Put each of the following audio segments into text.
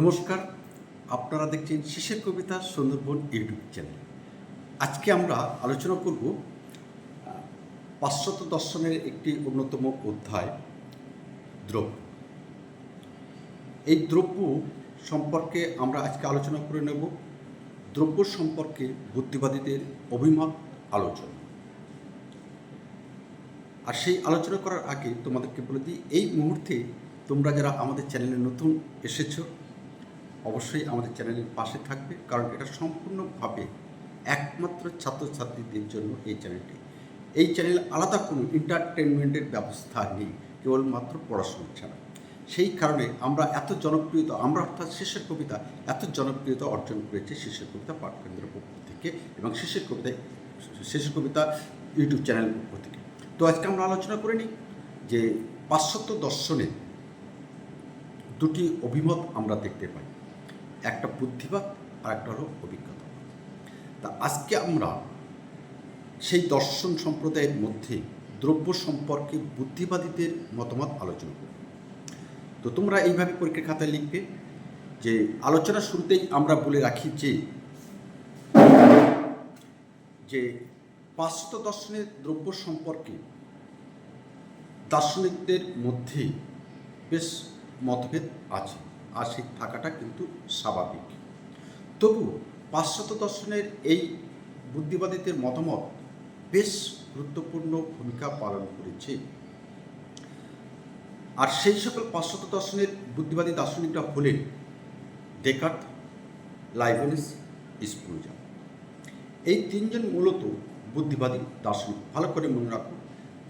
নমস্কার, আপনারা দেখছেন শিশের কবিতা সুন্দরবন ইউটিউব চ্যানেল। আজকে আমরা আলোচনা করব পাশ্চাত্য দর্শনের একটি অন্যতম অধ্যায়, দ্রব্য। এই দ্রব্য সম্পর্কে আমরা আজকে আলোচনা করে নেব। দ্রব্য সম্পর্কে বুদ্ধিবাদীদের অভিমত, আলোচনা। আর সেই আলোচনা করার আগে তোমাদেরকে বলে দিই, এই মুহূর্তে তোমরা যারা আমাদের চ্যানেলে নতুন এসেছ অবশ্যই আমাদের চ্যানেলের পাশে থাকবে, কারণ এটা সম্পূর্ণভাবে একমাত্র ছাত্রছাত্রীদের জন্য এই চ্যানেলটি। এই চ্যানেল আলাদা কোনো এন্টারটেনমেন্টের ব্যবস্থা নেই, কেবলমাত্র পড়াশোনা ছাড়া। সেই কারণে আমরা এত জনপ্রিয়তা, আমরা অর্থাৎ শেষের কবিতা, এত জনপ্রিয়তা অর্জন করেছে শেষের কবিতা পাঠকেন্দ্রের পক্ষ থেকে এবং শেষের কবিতায় শেষের কবিতা ইউটিউব চ্যানেল পক্ষ থেকে। তো আজকে আমরা আলোচনা করে নিই যে পাশ্চাত্য দর্শনে দুটি অভিমত আমরা দেখতে পাই। একটা বুদ্ধিবাদ আর একটা হলো অভিজ্ঞতা। তা আজকে আমরা সেই দর্শন সম্প্রদায়ের মধ্যে দ্রব্য সম্পর্কে বুদ্ধিবাদীদের মতামত আলোচনা করব। তো তোমরা এইভাবে পরীক্ষার খাতায় লিখবে যে আলোচনা শুরুতেই আমরা বলে রাখি যে যে পাশ্চাত্য দর্শনের দ্রব্য সম্পর্কে দার্শনিকদের মধ্যে বেশ মতভেদ আছে। সেই থাকাটা কিন্তু স্বাভাবিক। তবু পাশ্চাত্য দর্শনের এই বুদ্ধিবাদীদের মতামত বেশ গুরুত্বপূর্ণ ভূমিকা পালন করেছে। আর সেই সকল পাশ্চাত্য দর্শনের বুদ্ধিবাদী দার্শনিকরা হলেন ডেকার্ট লাইভেনিস স্প্রুজা। এই তিনজন মূলত বুদ্ধিবাদী দার্শনিক। ভালো করে মনে রাখুন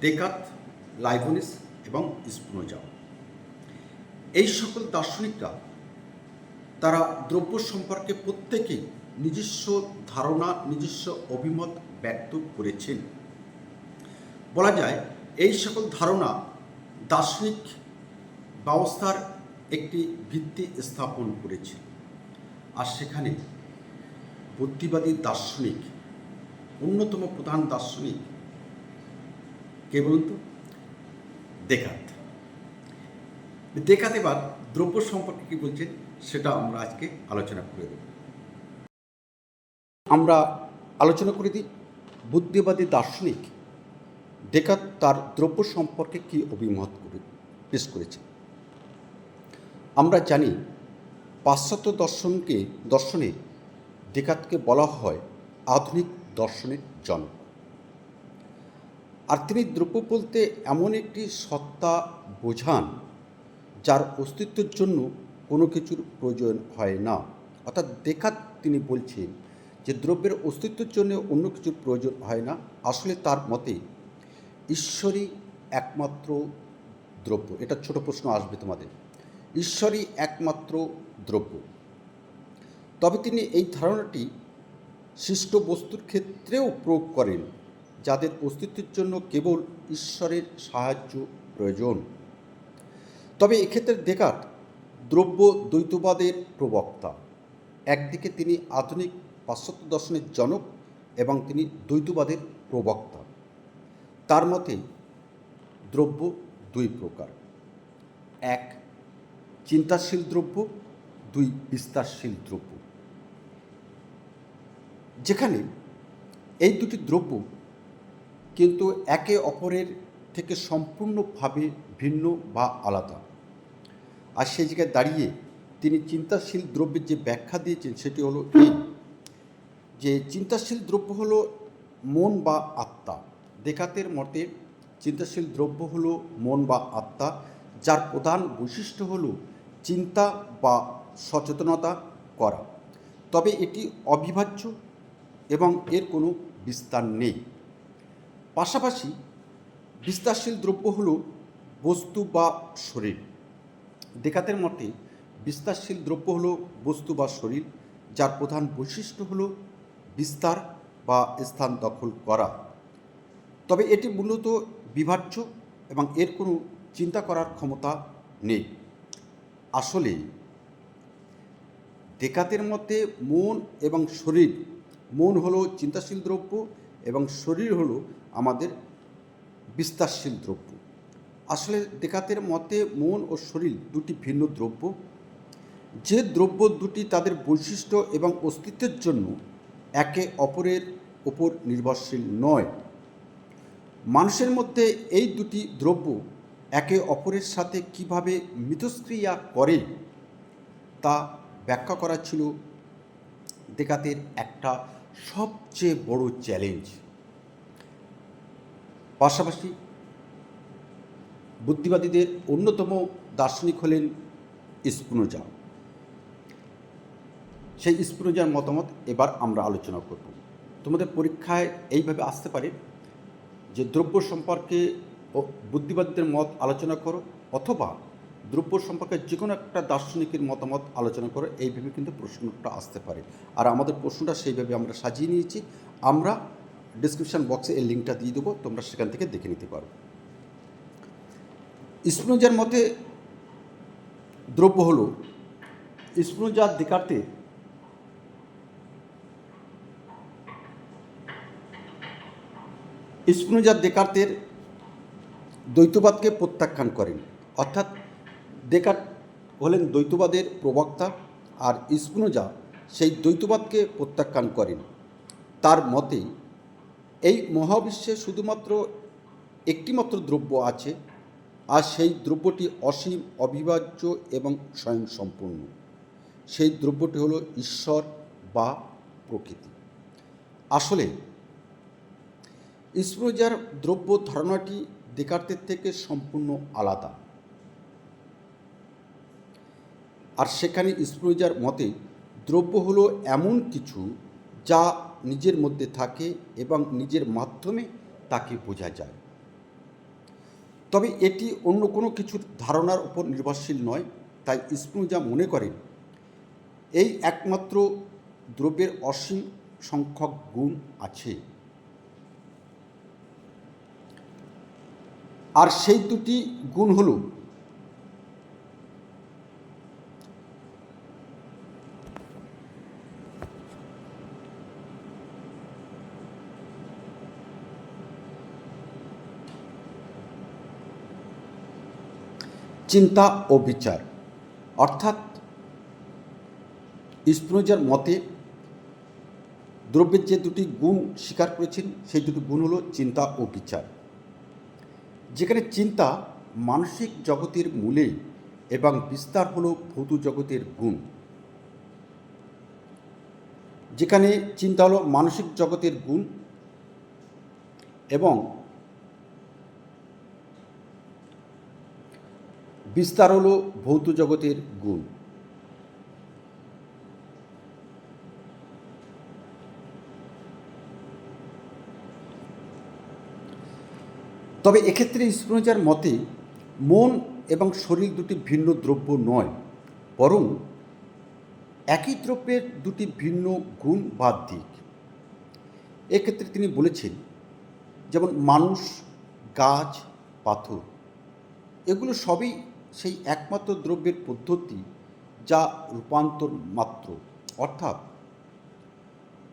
ডেকার্ট লাইভনিস এবং স্প্রুজা। এই সকল দার্শনিকরা, তারা দ্রব্য সম্পর্কে প্রত্যেকেই নিজস্ব ধারণা, নিজস্ব অভিমত ব্যক্ত করেছেন। বলা যায়, এই সকল ধারণা দার্শনিক ব্যবস্থার একটি ভিত্তি স্থাপন করেছে। আর সেখানে বুদ্ধিবাদী দার্শনিক, অন্যতম প্রধান দার্শনিক কে বলুন তো? দেখাত। দেখাতে এবার দ্রব্য সম্পর্কে কি বলছে সেটা আমরা আজকে আলোচনা করে দেব। আমরা আলোচনা করে দিই, বুদ্ধিবাদী দার্শনিক ডেকাত তার দ্রব্য সম্পর্কে কি অভিমত করে, পেশ করেছে। আমরা জানি, পাশ্চাত্য দর্শনকে, দর্শনে ডেকাতকে বলা হয় আধুনিক দর্শনের জনক। আর তিনি দ্রব্য বলতে এমন একটি সত্তা বোঝান যার অস্তিত্বের জন্য কোনো কিছুর প্রয়োজন হয় না। অর্থাৎ দেখাত তিনি বলছেন যে দ্রব্যের অস্তিত্বের জন্য অন্য কিছুর প্রয়োজন হয় না। আসলে তার মতে ঈশ্বরই একমাত্র দ্রব্য। এটা ছোট প্রশ্ন আসবে তোমাদের। ঈশ্বরই একমাত্র দ্রব্য। তবে তিনি এই ধারণাটি সৃষ্ট বস্তুর ক্ষেত্রেও প্রয়োগ করেন, যাদের অস্তিত্বের জন্য কেবল ঈশ্বরের সাহায্য প্রয়োজন। তবে এক্ষেত্রে দেখাত দ্রব্য দ্বৈতবাদের প্রবক্তা। একদিকে তিনি আধুনিক পাশ্চাত্য দর্শনের জনক এবং তিনি দ্বৈতবাদের প্রবক্তা। তার মতে, দ্রব্য দুই প্রকার। এক, চিন্তাশীল দ্রব্য, দুই, বিস্তারশীল দ্রব্য। যেখানে এই দুটি দ্রব্য কিন্তু একে অপরের থেকে সম্পূর্ণভাবে ভিন্ন বা আলাদা। আর সেই জায়গায় দাঁড়িয়ে তিনি চিন্তাশীল দ্রব্যের যে ব্যাখ্যা দিয়েছেন সেটি হলো এই, যে চিন্তাশীল দ্রব্য হলো মন বা আত্মা। দেখাতের মতে চিন্তাশীল দ্রব্য হলো মন বা আত্মা, যার প্রধান বৈশিষ্ট্য হলো চিন্তা বা সচেতনতা করা। তবে এটি অবিভাজ্য এবং এর কোনো বিস্তার নেই। পাশাপাশি বিস্তারশীল দ্রব্য হল বস্তু বা শরীর। দেখাতের মতে, বিস্তারশীল দ্রব্য হল বস্তু বা শরীর, যার প্রধান বৈশিষ্ট্য হল বিস্তার বা স্থান দখল করা। তবে এটি মূলত বিভাজ্য এবং এর কোনো চিন্তা করার ক্ষমতা নেই। আসলে, দেখাতের মতে মন এবং শরীর, মন হলো চিন্তাশীল দ্রব্য এবং শরীর হলো আমাদের বিস্তারশীল দ্রব্য। আসলে দেখাতের মতে মন ও শরীর দুটি ভিন্ন দ্রব্য। যে দ্রব্য দুটি তাদের বৈশিষ্ট্য এবং অস্তিত্বের জন্য একে অপরের ওপর নির্ভরশীল নয়। মানুষের মধ্যে এই দুটি দ্রব্য একে অপরের সাথে কীভাবে মিথস্ক্রিয়া করে তা ব্যাখ্যা করা ছিল দেকাতের একটা সবচেয়ে বড় চ্যালেঞ্জ। পাশাপাশি বুদ্ধিবাদীদের অন্যতম দার্শনিক হলেন স্পুনোজা। সেই স্পুনোজার মতামত এবার আমরা আলোচনা করব। তোমাদের পরীক্ষায় এইভাবে আসতে পারে যে দ্রব্য সম্পর্কে বুদ্ধিবাদীদের মত আলোচনা করো অথবা দ্রব্য সম্পর্কে যে কোনো একটা দার্শনিকের মতামত আলোচনা করো এইভাবে কিন্তু প্রশ্নটা আসতে পারে। আর আমাদের প্রশ্নটা সেইভাবে আমরা সাজিয়ে নিয়েছি। আমরা ডিসক্রিপশান বক্সে এই লিঙ্কটা দিয়ে দেবো, তোমরা সেখান থেকে দেখে নিতে পারো। স্প্নোজার মতে দ্রব্য হল স্প্নোজার দেকার্তে স্প্নোজার দেকার্তের দ্বৈতবাদকে প্রত্যাখ্যান করেন। অর্থাৎ দেকার্ত হলেন দ্বৈতবাদের প্রবক্তা আর স্প্নোজা সেই দ্বৈতবাদকে প্রত্যাখ্যান করেন। তার মতে এই মহাবিশ্বে শুধুমাত্র একটিমাত্র দ্রব্য আছে আর সেই দ্রব্যটি অসীম অবিভাজ্য এবং স্বয়ংসম্পূর্ণ। সেই দ্রব্যটি হলো ঈশ্বর বা প্রকৃতি। আসলে স্প্রোজার দ্রব্য ধারণাটি দেকার্তের থেকে সম্পূর্ণ আলাদা। আর সেখানে স্প্রোজার মতে দ্রব্য হলো এমন কিছু যা নিজের মধ্যে থাকে এবং নিজের মাধ্যমে তাকে বোঝা যায়। তবে এটি অন্য কোনো কিছুর ধারণার উপর নির্ভরশীল নয়, তাই স্প্রোজা মনে করেন, এই একমাত্র দ্রব্যের অসীম সংখ্যক গুণ আছে। আর সেই দুটি গুণ হল চিন্তা ও বিচার। অর্থাৎ স্প্রোজার মতে, দ্রব্যের যে দুটি গুণ স্বীকার করেছেন, সেই দুটি গুণ হলো চিন্তা ও বিচার। যেখানে চিন্তা মানসিক জগতের মূলে এবং বিস্তার হলো ভৌত জগতের গুণ। যেখানে চিন্তা হলো মানসিক জগতের গুণ এবং বিস্তার হলো ভৌত জগতের গুণ। তবে এক্ষেত্রে স্প্রোজার মতে মন এবং শরীর দুটি ভিন্ন দ্রব্য নয়, বরং একই দ্রব্যের দুটি ভিন্ন গুণ বা দিক। এক্ষেত্রে তিনি বলেছেন, যেমন মানুষ, গাছ, পাথর, এগুলো সবই সেই একমাত্র দ্রব্যের পদ্ধতি যা রূপান্তর মাত্র। অর্থাৎ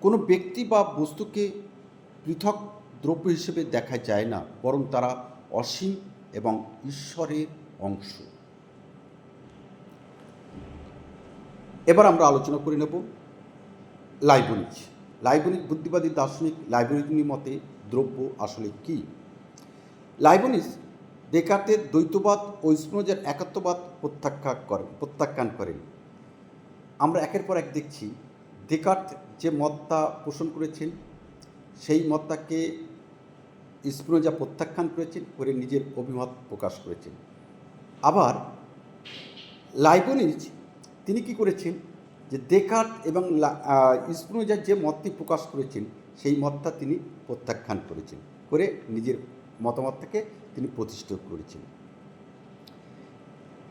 কোনো ব্যক্তি বা বস্তুকে পৃথক দ্রব্য হিসেবে দেখা যায় না, বরং তারা অসীম এবং ঈশ্বরের অংশ। এবার আমরা আলোচনা করে নেব লাইবনিজ। লাইবনিজ বুদ্ধিবাদী দার্শনিক লাইবনিজ মতে দ্রব্য আসলে কি? লাইবনিজ দেকার্তের দ্বৈতবাদ ও স্প্নোজের একাত্মবাদ প্রত্যাখ্যান করেন প্রত্যাখ্যান করেন। আমরা একের পর এক দেখছি দেকার্ত যে মতটা পোষণ করেছেন, সেই মতটাকে স্প্নোজা প্রত্যাখ্যান করেছেন, করে নিজের অভিমত প্রকাশ করেছেন। আবার লাইবনিজ তিনি কি করেছেন? যে দেকার্ট এবং স্প্নোজা যে মতটি প্রকাশ করেছেন, সেই মতটা তিনি প্রত্যাখ্যান করেছেন, করে নিজের মতামতটাকে তিনি প্রতিষ্ঠিত করেছেন।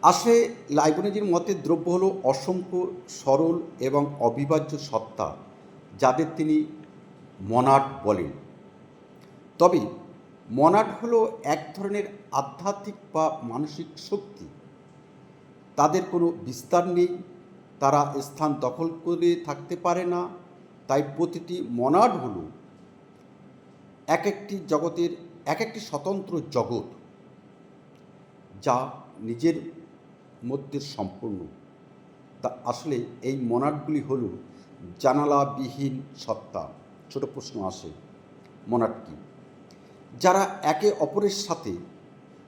আসলে লাইবনিজের মতে দ্রব্য হলো অসংখ্য, সরল এবং অবিভাজ্য সত্তা যাদের তিনি মনাট বলেন। তবে মনাট হলো এক ধরনের আধ্যাত্মিক বা মানসিক শক্তি। তাদের কোনো বিস্তার নেই, তারা স্থান দখল করে থাকতে পারে না, তাই প্রতিটি মনাড হল এক একটি জগতের এক একটি স্বতন্ত্র জগৎ যা নিজের মধ্যে সম্পূর্ণ। তা আসলে এই মনাটগুলি হল জানালাবিহীন সত্তা। ছোট প্রশ্ন আসে মনাট কি? যারা একে অপরের সাথে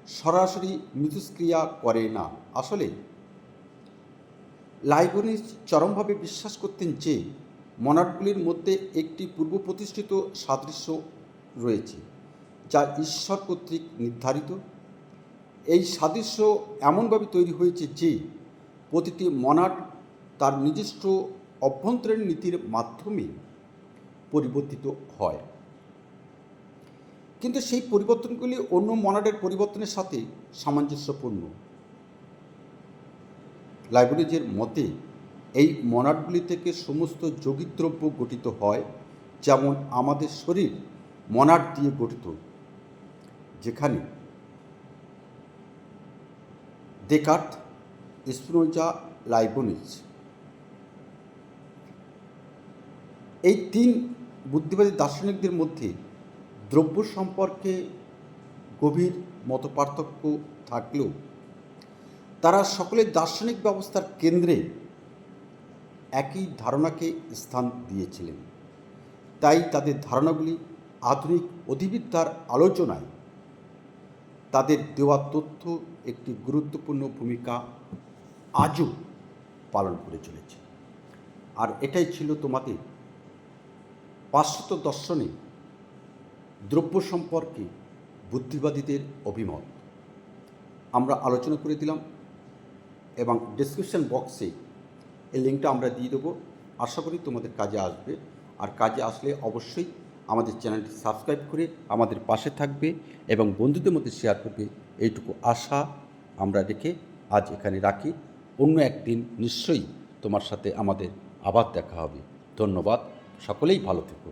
সরাসরি মিথস্ক্রিয়া করে না। আসলে লাইবনিস চরমভাবে বিশ্বাস করতেন যে মনাটগুলির মধ্যে একটি পূর্ব প্রতিষ্ঠিত সাদৃশ্য রয়েছে। যা ঈশ্বর কর্তৃক নির্ধারিত। এই সাদৃশ্য এমনভাবে তৈরি হয়েছে যে, প্রতিটি মনাট তার নিজস্ব অভ্যন্তরীণ নীতির মাধ্যমে পরিবর্তিত হয়। কিন্তু সেই পরিবর্তনগুলি অন্য মনাডের পরিবর্তনের সাথে সামঞ্জস্যপূর্ণ। লাইব্রেরিজের মতে, এই মনাডগুলি থেকে সমস্ত যৌগিক দ্রব্য গঠিত হয়, যেমন আমাদের শরীর মনাড দিয়ে গঠিত। যেখানে ডেকার্ট স্পিনোজা লাইবনিজ এই তিন বুদ্ধিবাদী দার্শনিকদের মধ্যে দ্রব্য সম্পর্কে গভীর মতপার্থক্য থাকলেও তারা সকলে দার্শনিক ব্যবস্থার কেন্দ্রে একই ধারণাকে স্থান দিয়েছিলেন। তাই তাদের ধারণাগুলি আধুনিক অধিবিদ্যার আলোচনায় তাদের দেওয়া তথ্য একটি গুরুত্বপূর্ণ ভূমিকা আজও পালন করে চলেছে। আর এটাই ছিল তোমাদের পাশ্চাত্য দর্শনে দ্রব্য সম্পর্কে বুদ্ধিবাদীদের অভিমত। আমরা আলোচনা করে দিলাম এবং ডিসক্রিপশন বক্সে এই লিঙ্কটা আমরা দিয়ে দেবো। আশা করি তোমাদের কাজে আসবে। আর কাজে আসলে অবশ্যই আমাদের চ্যানেলটি সাবস্ক্রাইব করে আমাদের পাশে থাকবে এবং বন্ধুদের মধ্যে শেয়ার করবে। এইটুকু আশা আমরা রেখে আজ এখানে রাখি। অন্য একদিন নিশ্চয়ই তোমার সাথে আমাদের আবার দেখা হবে। ধন্যবাদ। সকলেই ভালো থেকো।